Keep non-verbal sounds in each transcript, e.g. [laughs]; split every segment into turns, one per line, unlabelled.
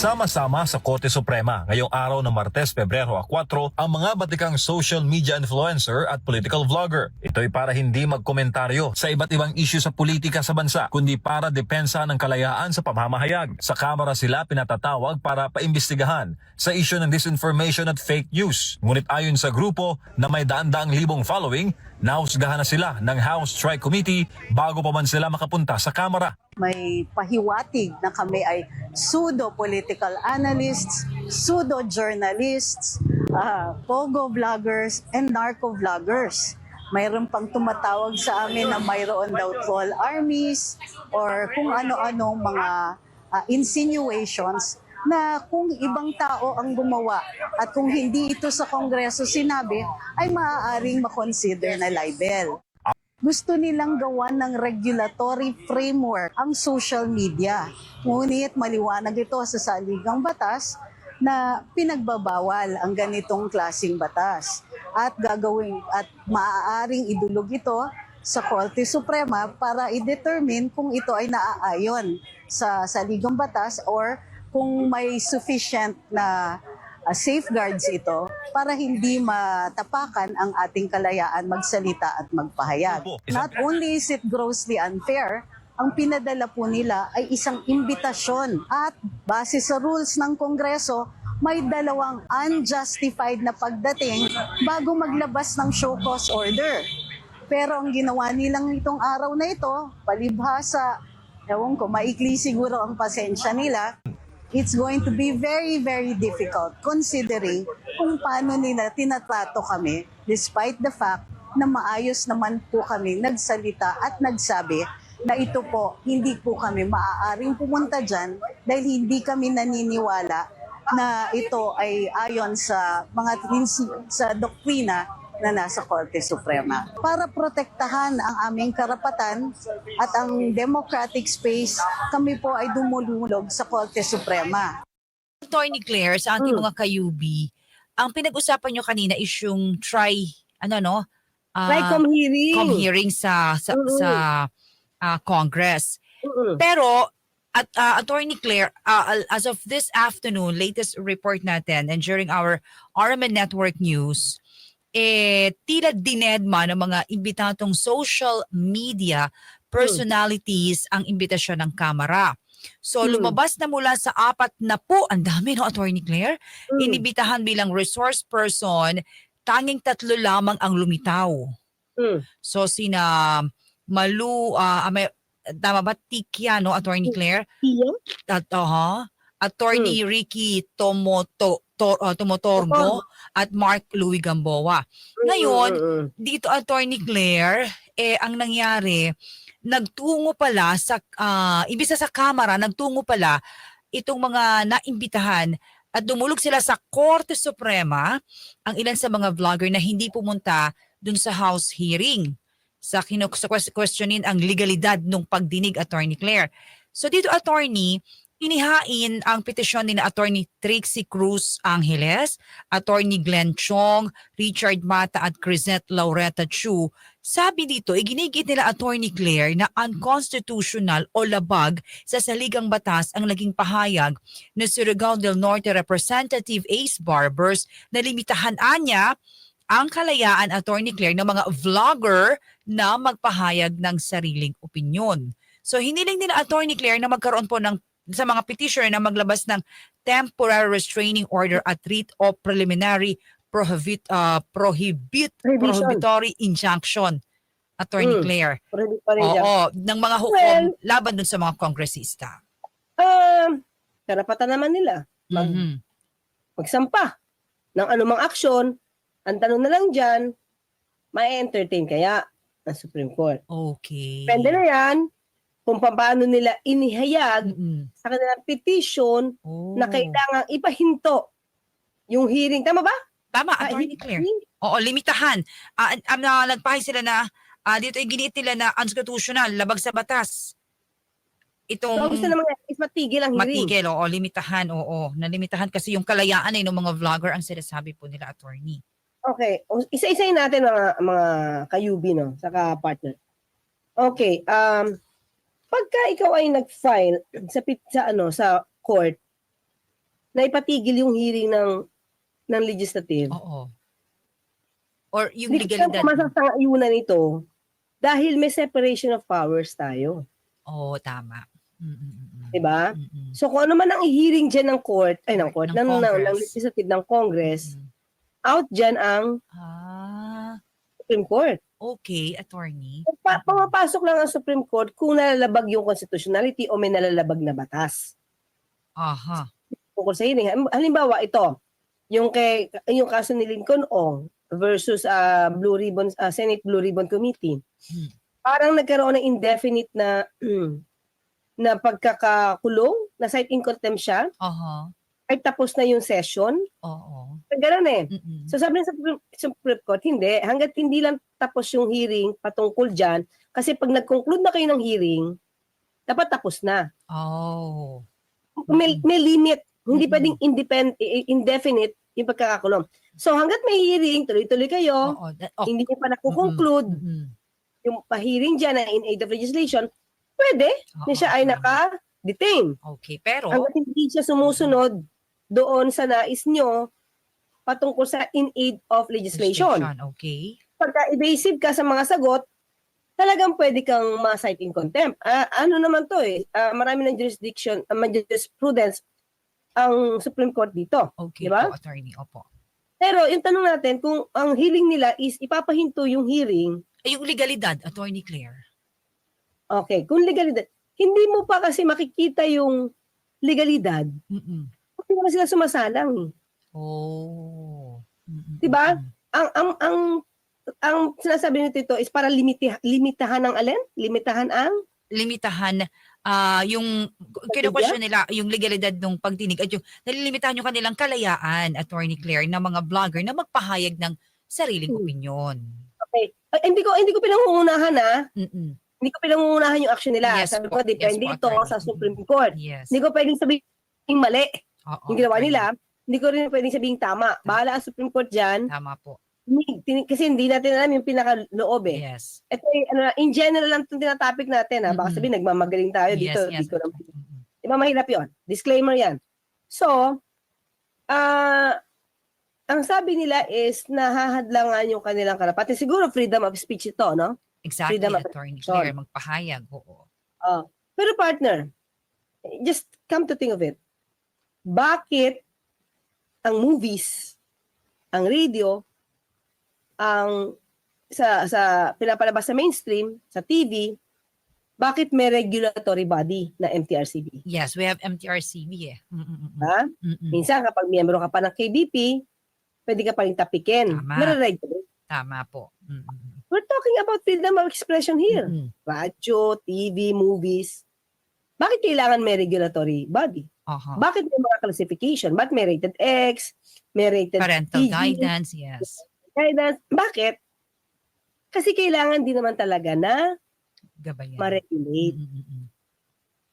Sama-sama sa Korte Suprema ngayong araw ng Martes, Pebrero 4 ang mga batikang social media influencer at political vlogger. Ito'y para hindi magkomentaryo sa iba't ibang isyu sa politika sa bansa, kundi para depensa ng kalayaan sa pamamahayag. Sa Kamara sila pinatatawag para paimbestigahan sa isyu ng disinformation at fake news. Ngunit ayon sa grupo na may daan-daang libong following, nahusgahan na sila ng House Strike Committee bago pa man sila makapunta sa Kamara.
may pahiwatig na kami ay pseudo-political analysts, pseudo-journalists, ah, pogo vloggers, and narco vloggers. Mayroon pang tumatawag sa amin na mayroon daw troll armies or kung ano-ano mga ah, insinuations na kung ibang tao ang gumawa at kung hindi ito sa Kongreso sinabi, ay maaaring makonsider na libel gusto nilang gawan ng regulatory framework ang social media. Ngunit maliwanag ito sa saligang batas na pinagbabawal ang ganitong klasing batas at gagawin at maaaring idulog ito sa Korte Suprema para i-determine kung ito ay naaayon sa saligang batas or kung may sufficient na uh, safeguards ito para hindi matapakan ang ating kalayaan magsalita at magpahayag. Not only is it grossly unfair, ang pinadala po nila ay isang imbitasyon at base sa rules ng Kongreso, may dalawang unjustified na pagdating bago maglabas ng show cause order. Pero ang ginawa nilang itong araw na ito, palibhasa, ewan ko, maikli siguro ang pasensya nila, it's going to be very, very difficult considering kung paano nila tinatrato kami despite the fact na maayos naman po kami nagsalita at nagsabi na ito po, hindi po kami maaaring pumunta dyan dahil hindi kami naniniwala na ito ay ayon sa mga sa doktrina na nasa Korte Suprema. Para protektahan ang aming karapatan at ang democratic space, kami po ay dumululog sa Korte Suprema.
Attorney Claire, sa ating
Mm.
mga kayubi, ang pinag-usapan nyo kanina is yung try, ano no? Ah,
Like com hearing.
com hearing sa sa,
Mm.
sa ah, Congress.
Mm-mm.
Pero at ah, Attorney Claire, ah, as of this afternoon, latest report natin and during our RMN Network News, eh tila dinedma ng mga imbitantong social media personalities ang imbitasyon ng Kamara. So
Hmm.
lumabas na mula sa apat na po, ang dami no Attorney Claire,
Mm.
inibitahan bilang resource person, tanging tatlo lamang ang lumitaw.
Mm.
So sina Malu, ah, may, tama ba, Tikya, no, Attorney Claire?
Iya?
At, uh, Attorney Ricky Tomoto, to, ah, Tomotorgo at Mark Louis Gamboa. Ngayon. Dito, Attorney Claire, eh, ang nangyari, nagtungo pala sa, ah, ibig sa kamera, nagtungo pala itong mga naimbitahan at dumulog sila sa Korte Suprema ang ilan sa mga vlogger na hindi pumunta dun sa House hearing sa ques- questionin ang legalidad ng pagdinig Attorney Claire. So dito Attorney, inihain ang petisyon ni Attorney Trixie Cruz Angeles, Attorney Glenn Chong, Richard Mata at Crisette Laureta Chu. Sabi dito, iginigit nila Attorney Claire na unconstitutional o labag sa saligang batas ang naging pahayag ni Surigao del Norte Representative Ace Barbers na limitahan anya ang kalayaan Attorney Claire ng mga vlogger na magpahayag ng sariling opinyon. So hiniling nila Attorney Claire na magkaroon po ng sa mga petitioner na maglabas ng temporary restraining order at writ of preliminary prohibit uh, prohibit
Prohibition.
prohibitory injunction Attorney
Mm.
Claire.
Pwede.
Oo, ng mga hukom
Well-
laban dun sa mga kongresista.
Um, karapatan naman nila. Mag,
Mhm.
Magsampa ng anumang aksyon. Ang tanong na lang dyan, may entertain kaya ang Supreme Court.
Okay.
Depende na yan kung paano nila inihayag
Mm-mm.
sa kanilang petition
Oh.
na kailangang ipahinto yung hearing. Tama ba?
Tama,
Ah,
Attorney Claire.
hindi.
Oo, limitahan. Ah, uh, na nagpahay sila na ah, dito ay giniit nila na unconstitutional, labag sa batas. Itong
So, gusto naman is matigil ang hearing.
matigil, oo, limitahan, oo. Nalimitahan kasi yung kalayaan ay ng mga vlogger ang sinasabi po nila, attorney.
Okay. O, Isa-isayin natin mga mga kayubi, no? Saka partner. Okay. Um, pagka ikaw ay nag-file sa, sa, ano, sa court, na ipatigil yung hearing ng ng legislative.
Oo. Or yung
Hindi
legalidad.
kung masasang-ayunan ito dahil may separation of powers tayo.
Oo, tama. Mm, mm, mm, mm.
'Di ba?
Mm, mm.
So kung ano man ang hearing dyan ng court, ay ng court,
Ng
ng, ng, ng, legislative ng Congress,
Mm.
out dyan ang
Ah,
Supreme Court.
okay, attorney.
Pa- pumapasok lang ang Supreme Court kung nalalabag yung constitutionality o may nalalabag na batas.
Aha.
Tungkol sa hearing. Halim- Halimbawa, ito, yung kay yung kaso ni Lincoln Ong versus ah, Blue Ribbon ah, Senate Blue Ribbon Committee.
Hmm.
Parang nagkaroon ng indefinite na [clears throat] na pagkakakulong, na cite in contempt siya,
Aha.
Ay tapos na yung session.
Oo.
Ganun eh.
Mm-mm.
So sabi ng Supreme, Court, hindi. Hanggat hindi lang tapos yung hearing patungkol dyan, kasi pag nag-conclude na kayo ng hearing, dapat tapos na.
Oh.
May, may limit. Hindi
Mhm.
pwedeng independ, i- indefinite yung pagkakakulong. So hanggat may hearing, tuloy-tuloy kayo,
that- oh.
hindi nyo pa nakukonclude
Mm-mm.
yung pa-hearing dyan na in aid of legislation, pwede na
Oo,
siya ay naka-detain.
Okay, pero
Hanggat hindi siya sumusunod doon sa nais nyo patungkol sa in aid of legislation.
Okay.
pagka evasive ka sa mga sagot, talagang pwede kang ma-cite in contempt. Ah, ano naman to eh, ah, marami ng jurisdiction, uh, jurisprudence ang Supreme Court dito.
Okay
Diba?
po, attorney. Opo.
Pero yung tanong natin, kung ang hearing nila is ipapahinto yung hearing,
Ay, yung legalidad, attorney Claire.
okay, kung legalidad, hindi mo pa kasi makikita yung legalidad,
Mm-mm.
Naman sila sumasalang. eh.
Oh.
Diba?
Mm-mm.
Ang, ang, ang, ang sinasabi nito ito is para limiti, limitahan ng alin? Limitahan ang?
limitahan ah yung kino-question nila yung legalidad ng pagdinig at yung nalilimitahan yung kanilang kalayaan, Attorney Claire, ng mga vlogger na magpahayag ng sariling
Hmm.
opinyon.
Okay. Ay, hindi ko hindi ko pinangungunahan ha.
Mm-mm.
Hindi ko pinangungunahan yung action nila.
Yes
Sabi
po.
ko, depende
Yes
ito sa Supreme Court.
Yes.
Hindi ko pwedeng sabihin mali
Oo,
yung ginawa nila. Hindi ko rin pwedeng sabihin tama. Bahala ang Supreme Court dyan.
Tama po.
Kasi hindi natin alam yung pinakaloob eh.
Yes.
Ito ano, in general lang itong tinatopic natin ha. Baka
Mm-mm.
sabihin, nagmamagaling tayo
Yes,
dito.
yes.
Dito lang. Di ba mahirap yun? Disclaimer yan. So, ah, ang sabi nila is nahahadlangan yung kanilang karapatan. Siguro freedom of speech ito, no?
Exactly,
Freedom of
Attorney. Claire, magpahayag. Oo.
Oh. Pero partner, just come to think of it. Bakit ang movies, ang radio, ang sa sa pinapalabas sa mainstream, sa TV, bakit may regulatory body na MTRCB?
Yes, we have MTRCB eh. Mm-mm-mm.
Ha?
Mm-mm.
Minsan kapag miyembro ka pa ng KBP, pwede ka pa rin tapikin.
Tama.
Nare-regulate.
Tama po. Mm-mm.
We're talking about freedom of expression here.
Mm-mm.
Radio, TV, movies. Bakit kailangan may regulatory body?
Aha.
Bakit may mga classification? Bakit may rated X? May rated
Parental
PG,
guidance, yes.
guidance? Bakit? Kasi kailangan din naman talaga na
Gabayan.
ma-regulate.
Mm-mm-mm.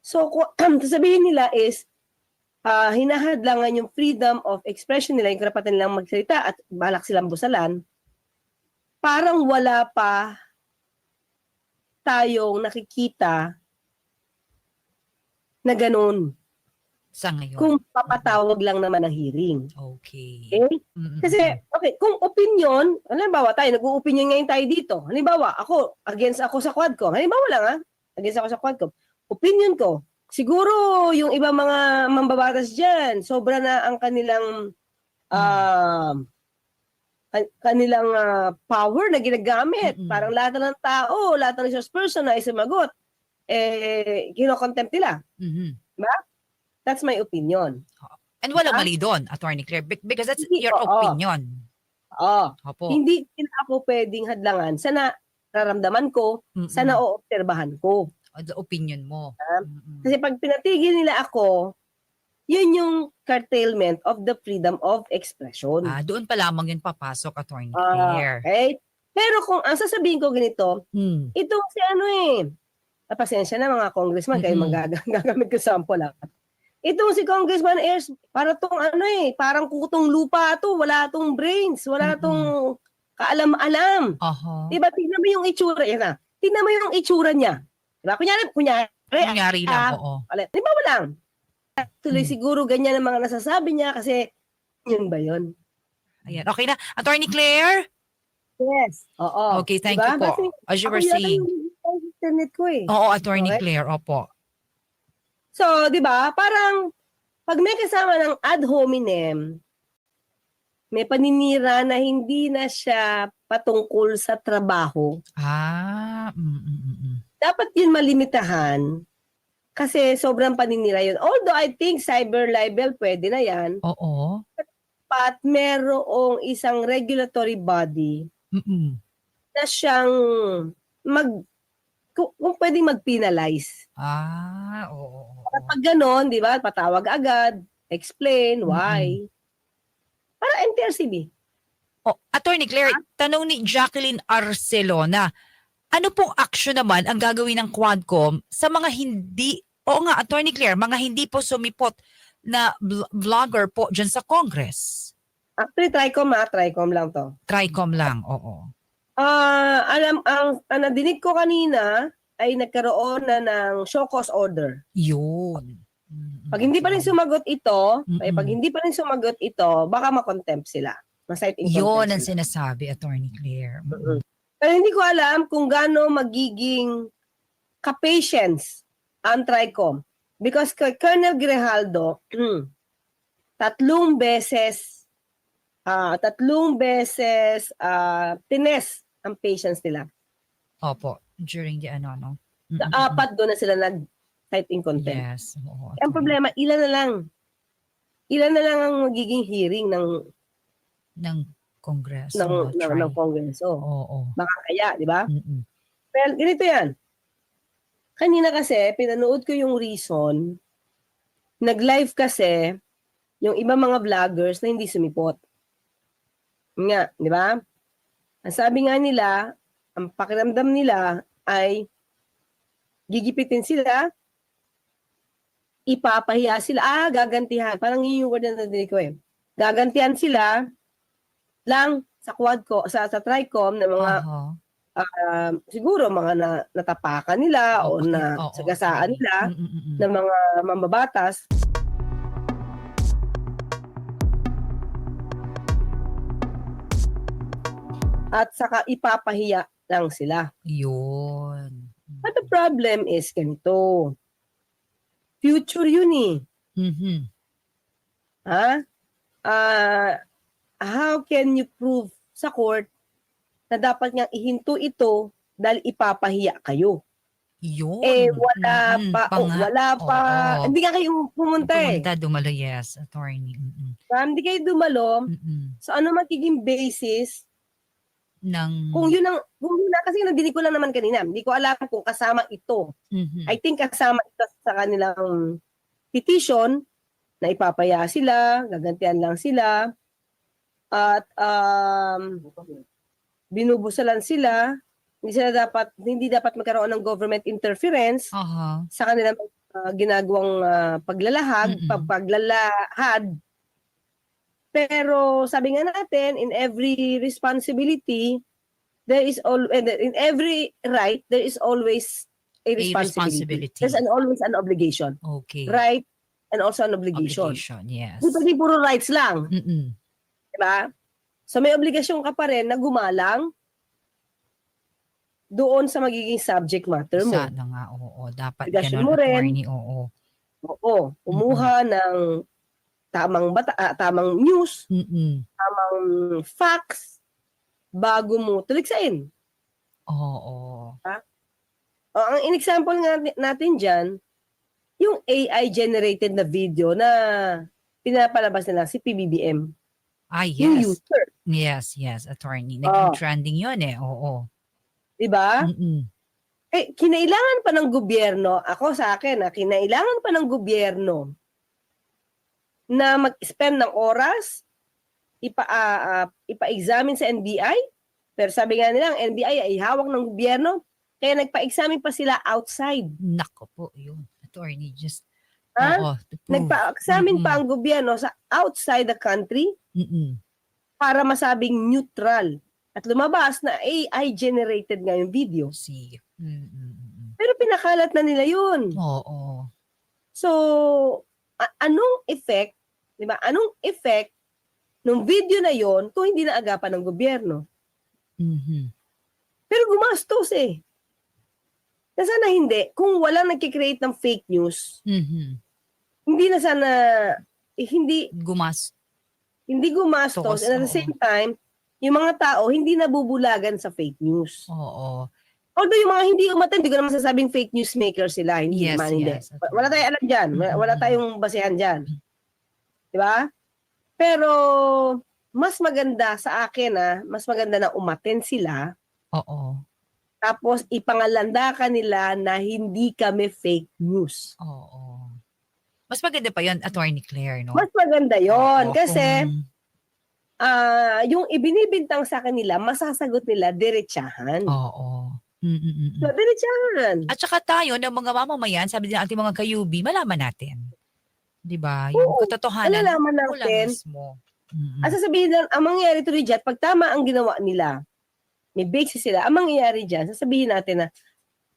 So, kung [clears throat] sasabihin nila is, ah, hinahadlangan yung freedom of expression nila, yung karapatan nilang magsalita at balak silang busalan, parang wala pa tayong nakikita na ganun.
Sa ngayon.
Kung papatawag lang naman ng hearing.
okay.
Okay? Kasi, okay, kung opinion, halimbawa tayo, nag-uopinion ngayon tayo dito. Halimbawa, ako, against ako sa Quadcom. Halimbawa lang ha, against ako sa Quadcom. Opinion ko, siguro yung ibang mga mambabatas dyan, sobra na ang kanilang um, kan- kanilang ah, power na ginagamit.
Mm-mm.
Parang lahat na ng tao, lahat ng resource person naisumagot, eh, kinokontempt nila.
Mhm.
That's my opinion.
And walang
Ah?
mali doon, Attorney Claire, be- because that's
Hindi,
your
oo.
opinion.
Oh,
Opo.
hindi din ako pwedeng hadlangan sa nararamdaman ko,
Mm-mm.
sa naoobserbahan ko.
The opinion mo.
Ah,
Mm-mm.
Kasi pag pinatigil nila ako, yun yung curtailment of the freedom of expression.
Ah, doon pa lamang yun papasok, Attorney
Ah,
Claire.
okay? Pero kung ang sasabihin ko ganito,
Mm.
itong si ano eh, ah, pasensya na mga congressman, kayo
Mhm.
magagamit [laughs] gagamit ko sample lang. Itong si Congressman Ayers, para tong ano eh, parang kutong lupa to, wala tong brains, wala
Mhm.
tong kaalam-alam.
Aha.
Diba? Tingnan mo yung itsura. Yan na. Tingnan mo yung itsura niya. Diba? Kunyari, kunyari,
Nangyari lang,
ah,
oo.
Ulit. Di ba walang? Tuloy
Mm.
siguro ganyan ang mga nasasabi niya kasi yun ba yun?
Ayan. Okay na. Attorney Claire?
Yes. Oo.
Okay, thank
Diba?
you po.
Kasi
As you were saying.
yung internet ko eh.
Oo, Attorney
Okay.
Claire. Opo.
So, di ba, parang pag may kasama ng ad hominem, may paninira na hindi na siya patungkol sa trabaho,
Ah. Mm, mm, mm, mm.
dapat yun malimitahan kasi sobrang paninira yun. Although I think cyber libel pwede na yan,
Oo.
but merong isang regulatory body
Mm-mm.
na siyang mag kung, kung pwedeng mag-penalize.
Ah, oo. oo.
Pag ganon, di ba, patawag agad, explain why. Para NTRCB.
Oh, Attorney Claire, tanong ni Jacqueline Arcelona, ano pong action naman ang gagawin ng Quadcom sa mga hindi, oo nga, Attorney Claire, mga hindi po sumipot na vl- vlogger po dyan sa Congress?
Actually, TRICOM ha, TRICOM lang to.
Tricom lang, oo.
Ah, alam, ang, ang nadinig ko kanina ay nagkaroon na ng show cause order.
Yun.
Pag hindi pa rin sumagot ito, ay
Mm-mm.
pag hindi pa rin sumagot ito, baka makontempt sila. Ma-cite in
Yun ang
sila.
sinasabi, Attorney Claire. Mm.
Pero hindi ko alam kung gaano magiging ka-patience ang TRICOM. Because kay Colonel Grijaldo, [clears throat] tatlong beses, ah tatlong beses, ah tines ang patience nila.
Opo, during the ano, no? Mm,
Sa apat doon na sila nag-cite in contempt.
Yes. Oo,
Ang
Attorney.
problema, ilan na lang. Ilan na lang ang magiging hearing ng
ng Congress.
ng,
oo,
ng, ng Kongreso.
Oo.
Baka kaya, di ba?
Mm-mm.
Well, ganito yan. Kanina kasi, pinanood ko yung reason. Nag-live kasi yung iba mga vloggers na hindi sumipot. Nga, di ba? Ang sabi nga nila, ang pakiramdam nila ay gigipitin sila, ipapahiya sila, ah, gagantihan. Parang yun yung word na nadinig ko eh. Gagantihan sila lang sa quad ko, sa, sa TRICOM ng mga
Aha.
um, siguro mga na, natapakan nila o
Okay,
na
oo,
sagasaan
okay.
nila
Mm, mm, mm, mm.
ng mga mambabatas. At saka ipapahiya lang sila.
Yun.
But the problem is ganito. Future yun eh.
Mhm.
Ha? Ah, how can you prove sa court na dapat niyang ihinto ito dahil ipapahiya kayo?
Yun.
Eh, wala pa, oh,
nga.
wala pa.
Oo.
Hindi nga kayo pumunta eh.
Pumunta, dumalo, yes, attorney. Mm-mm.
Ah, Hindi kayo dumalo.
Mm-mm.
So ano magiging basis?
Ng,
Kung yun ang, kung yun ang, kasi nadinig ko lang naman kanina, hindi ko alam kung kasama ito.
Mhm.
I think kasama ito sa kanilang petition na ipapaya sila, gagantian lang sila, at um, binubusalan sila, hindi sila dapat, hindi dapat magkaroon ng government interference
Aha.
sa kanilang uh, ginagawang uh, paglalahag, pag- paglalahad. Pero sabi nga natin, in every responsibility, there is all in every right there is always a responsibility.
responsibility.
There's an, always an obligation,
Okay.
right? And also an obligation.
Obligation, yes.
Di ba di puro rights lang,
Mm-mm.
di ba? So may obligasyon ka pa rin na gumalang doon sa magiging subject matter mo.
Sana nga, oo. Dapat
Obligasyon
ganun,
mo rin.
attorney, oo.
Oo, kumuha ng tamang bata, ah, tamang news,
Mm-mm.
tamang facts bago mo tuligsain.
Oo.
O, ang in-example nga ni- natin dyan, yung AI generated na video na pinapalabas nila si PBBM.
Ah,
Yung
yes.
user,
Yes, yes, attorney. Naging
Oh.
trending yun eh, oo.
di ba?
Mm-mm.
Eh, kinailangan pa ng gobyerno, ako sa akin, ah, kinailangan pa ng gobyerno na mag-spend ng oras, ipa, ah, ipa-examine sa NBI, pero sabi nga nila, ang NBI ay hawak ng gobyerno, kaya nagpa-examine pa sila outside.
Nako po, yun. Attorney, just,
Ha?
oo.
Nagpa-examine
Mm-mm.
pa ang gobyerno sa outside the country
Mm-mm.
para masabing neutral. At lumabas na AI-generated nga yung video.
See. Mm-mm.
Pero pinakalat na nila yun.
Oo.
So, a- anong effect, di ba? Anong effect ng video na yon kung hindi naagapan ng gobyerno?
Mhm.
Pero gumastos eh. Na sana hindi. Kung walang nagkikreate ng fake news,
Mhm.
hindi na sana, eh, hindi,
Gumas.
hindi gumastos.
Tos,
And at the
oo.
same time, yung mga tao hindi nabubulagan sa fake news.
Oo.
Although yung mga hindi umattend, hindi ko naman sasabing fake news maker sila. Hindi
Yes,
man, hindi.
yes.
Wa- Wala tayong alam dyan. Wala, wala
Mhm.
tayong basehan dyan. Di ba? Pero, mas maganda sa akin ah, mas maganda na umattend sila
Oo.
tapos ipangalandakan nila na hindi kami fake news.
Oo. Mas maganda pa yun, Attorney Claire, no?
Mas maganda yon
Oo,
kasi
kung-
ah yung ibinibintang sa kanila, masasagot nila diretsahan.
Oo. Mm-mm-mm.
So, diretsahan.
At saka tayo, ng mga mamamayan, sabi din ng ating mga kayubi, malaman natin. Di ba? Yung
Oo,
katotohanan.
Malalaman
Wala
natin.
mismo. Mm-mm.
Ang sasabihin lang, ang mangyayari tuloy dyan, pag tama ang ginawa nila, may basis sila, ang mangyayari dyan, sasabihin natin na,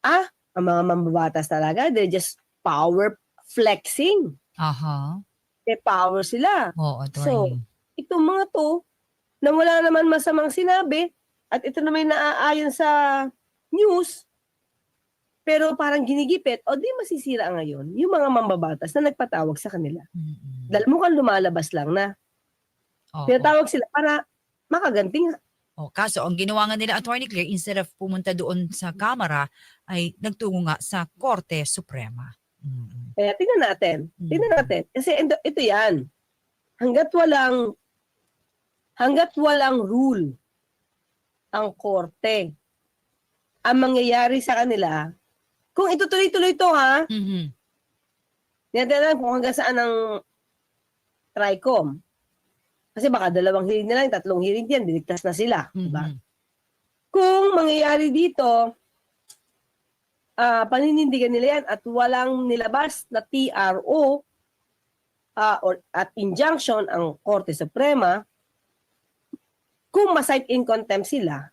ah, ang mga mambabatas talaga, they're just power flexing.
Aha.
May power sila.
Oo, Attorney.
Itong mga to, na wala naman masamang sinabi, at ito na may naaayon sa news, pero parang ginigipit, o di masisira ngayon yung mga mambabatas na nagpatawag sa kanila.
Mm-mm.
Dahil mukhang lumalabas lang na.
Oo.
Pinatawag sila para makaganting
Oh, kaso ang ginawa nga nila Attorney Claire instead of pumunta doon sa kamera ay nagtungo nga sa Korte Suprema. Mm-mm.
Kaya tingnan natin. Tingnan natin. Kasi ito, ito yan. Hanggat walang hanggat walang rule ang korte, ang mangyayari sa kanila, kung itutuloy-tuloy to ha,
Mhm.
Tingnan natin kung hanggang saan ang TRICOM. Kasi baka dalawang hearing na lang, tatlong hearing yan, diligtas na sila. Diba?
Mhm.
Kung mangyayari dito, ah paninindigan nila yan at walang nilabas na TRO ah, or, at injunction ang Korte Suprema, kung ma-cite in contempt sila,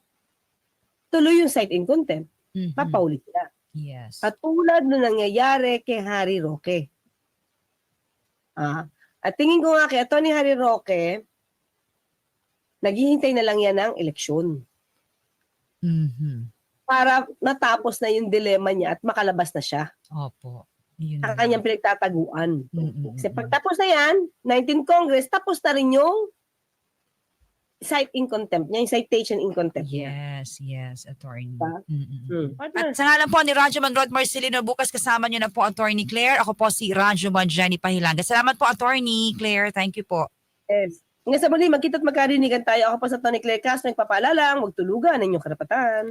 tuloy yung cite in contempt,
Mhm.
papaulit sila.
Yes.
At tulad na nangyayari kay Harry Roque. Ah, at tingin ko nga kay Tony Harry Roque, naghihintay na lang yan ng eleksyon
Mhm.
para natapos na yung dilema niya at makalabas na siya
Opo. Yun
sa
lang.
kanyang pinagtataguan.
Mm-mm.
Kasi pag tapos na yan, 19 Congress, tapos na rin yung cite in contempt niya, yung citation in contempt niya.
Yes, yes, Attorney.
Diba?
Mm-mm.
Hmm.
At sa ngalan po ni Radyo Man Rod Marcelino, bukas kasama niyo na po Attorney Claire. Ako po si Radyo Man Jenny Pahilanga. Salamat po Attorney Claire. Thank you po.
Yes. Nga sa muli, magkita't magkarinigan tayo. Ako po sa Tony Claire Castro, nagpapaalala, huwag tulugan ang inyong karapatan.